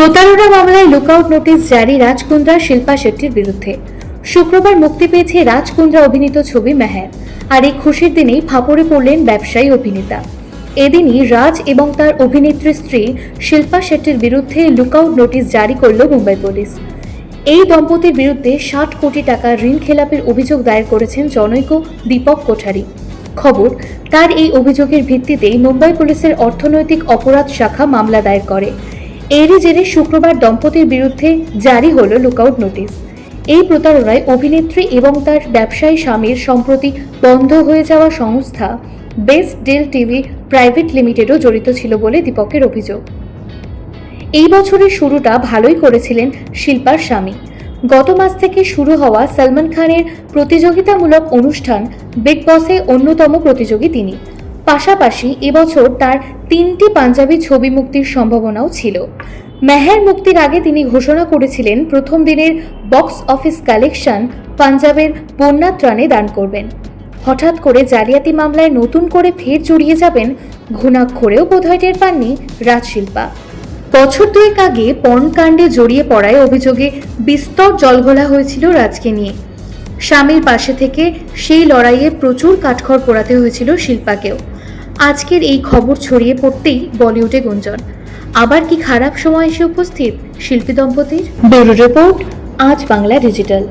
প্রতারণা মামলায় lookout notice জারি রাজকুন্দ্রা শিল্পা শেট্টির বিরুদ্ধে। শুক্রবার মুক্তি পেয়েছে রাজকুন্দ্রা অভিনীত ছবি মেহের। আর এই খুশির দিনেই ফাপড়ে পড়লেন ব্যবসায়ী অভিনেতা। এদিনই রাজ এবং তার অভিনেত্রী স্ত্রী শিল্পা শেট্টির বিরুদ্ধে লুকআউট নোটিশ জারি করল মুম্বাই পুলিশ। এই দম্পতির বিরুদ্ধে ষাট কোটি টাকা ঋণ খেলাপের অভিযোগ দায়ের করেছেন জনৈক দীপক কোঠারি। খবর, তার এই অভিযোগের ভিত্তিতেই মুম্বাই পুলিশের অর্থনৈতিক অপরাধ শাখা মামলা দায়ের করে। এরই জেরে শুক্রবার দম্পতির বিরুদ্ধে জারি হল লুকআউট নোটিশ এই প্রতারণায় অভিনেত্রী এবং তার ব্যবসায়ী স্বামীর সম্প্রতি বন্ধ হয়ে যাওয়া সংস্থা বেস্ট ডেল টিভি প্রাইভেট লিমিটেডও জড়িত ছিল বলে দীপকের অভিযোগ। এই বছরের শুরুটা ভালোই করেছিলেন শিল্পার স্বামী। গত মাস থেকে শুরু হওয়া সলমান খানের প্রতিযোগিতামূলক অনুষ্ঠান বিগ বসে অন্যতম প্রতিযোগী তিনি। পাশাপাশি এবছর তার তিনটি পাঞ্জাবি ছবি মুক্তির সম্ভাবনাও ছিল। মেহের মুক্তির আগে তিনি ঘোষণা করেছিলেন, প্রথম দিনের বক্স অফিস কালেকশন পাঞ্জাবের বন্যা ত্রাণে দান করবেন। হঠাৎ করে জালিয়াতি মামলায় নতুন করে ফের জড়িয়ে যাবেন ঘুণাক্ষরেও বোধহয় টের পাননি রাজশিল্পা। বছর দুয়েক আগে পর্নকাণ্ডে জড়িয়ে পড়ায় অভিযোগে বিস্তর জলঘোলা হয়েছিল রাজকে নিয়ে। স্বামীর পাশে থেকে সেই লড়াইয়ে প্রচুর কাঠখড় পোড়াতে হয়েছিল শিল্পাকেও। আজকের এই খবর ছড়িয়ে পড়তেই বলিউডে গুঞ্জন। আবার কি খারাপ সময় এসে উপস্থিত? শিল্পী দম্পতির? ব্যুরো রিপোর্ট, আজ বাংলা ডিজিটাল।